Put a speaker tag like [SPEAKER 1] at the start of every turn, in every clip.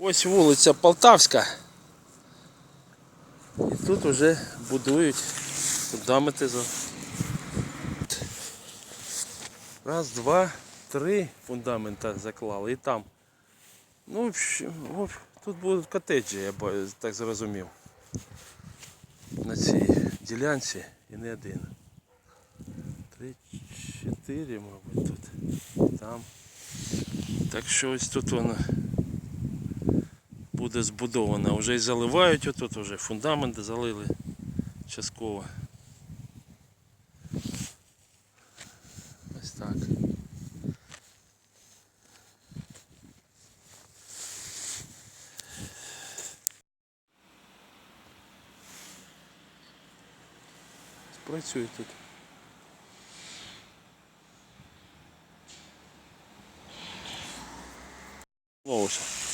[SPEAKER 1] Ось вулиця Полтавська. І тут вже будують фундаменти. за- Раз, два, три фундамента заклали і там. Ну, тут будуть котеджі, я так зрозумів. На цій ділянці і не один. Три, чотири, мабуть, тут. Там. Так що ось тут воно буде збудовано. Вже і заливають отут, вже фундаменти залили частково. Ось так. Працює тут.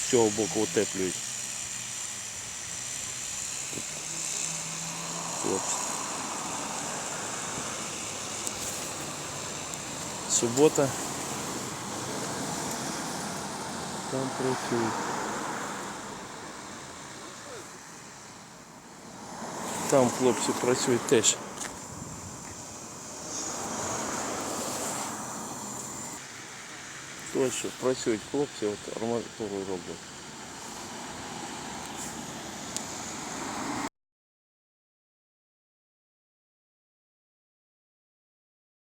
[SPEAKER 1] З цього боку утеплюють. Хлопці. Субота. Там працюють. Там хлопці працюють теж. Точно, працюють хлопці, от арматуру роблять.